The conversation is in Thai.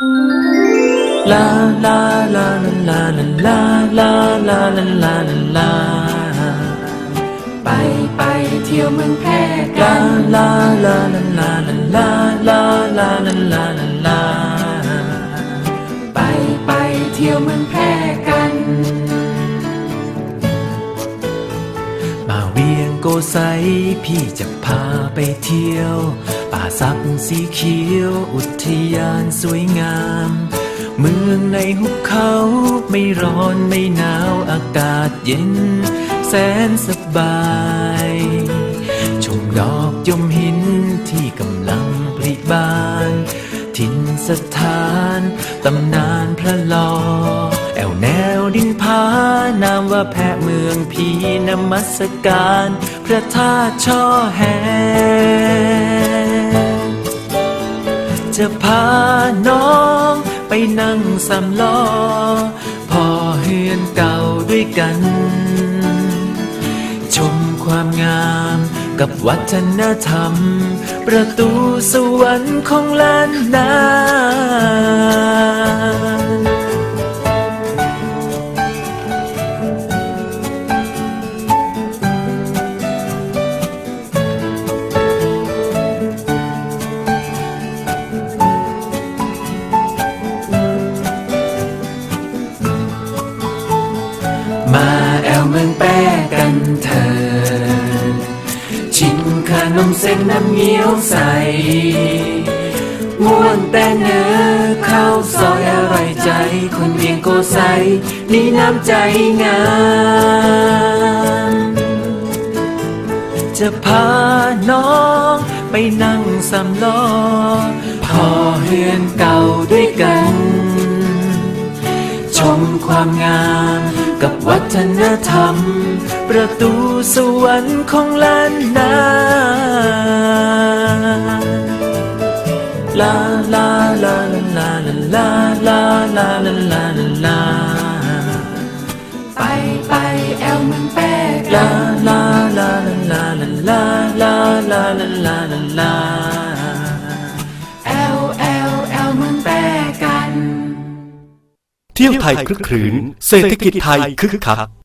ลาลาลาลาลาลาลาลาลาลาลาลาไปไปเที่ยวเมืองแพร่กันลาลาลาลาลาลาลาลาลาลาลาไปไปเที่ยวเมืองแพร่กัน มาเวียงโกไซพี่จะพาไปเที่ยวาสักสีเขียวอุทยานสวยงาม เมืองในหุบเขาไม่ร้อนไม่หนาวอากาศเย็น แสนสบาย ชมดอกยมหินที่กำลังผลิบานถิ่นสถานตำนานพระลอ แอวแนวดินผานามว่าแพะเมืองพีนมัสการ พระธาตุช่อแฮ จะพาน้องไปนั่งสำล้อพอเฮือนเก่าด้วยกัน ชมความงามกับวัฒนธรรม ประตูสวรรค์ของล้านนามา เถิดชิมขนมเส้นน้ำเงี้ยวใสม่วนแต่เนื้อข้าวซอยอร่อยใจ คนเวียงโกไซนี่น้ำใจงาม จะพาน้องไปนั่งสำล้อพอเฮือนเก่าด้วยกัน ชมความงามกับวัฒนธรรม ประตูสวรรค์ของล้านนาลาลาลาลาลาลาลาลาลาลาลาไปไปแอวเมืองแพร่กัลาลาลาลาลาลาลาลาลาลาลาลาแอวแอวแอวเมืองแพร่กัน เที่ยวไทยคลึกครื้นเศรษฐกิจไทยคึกคัก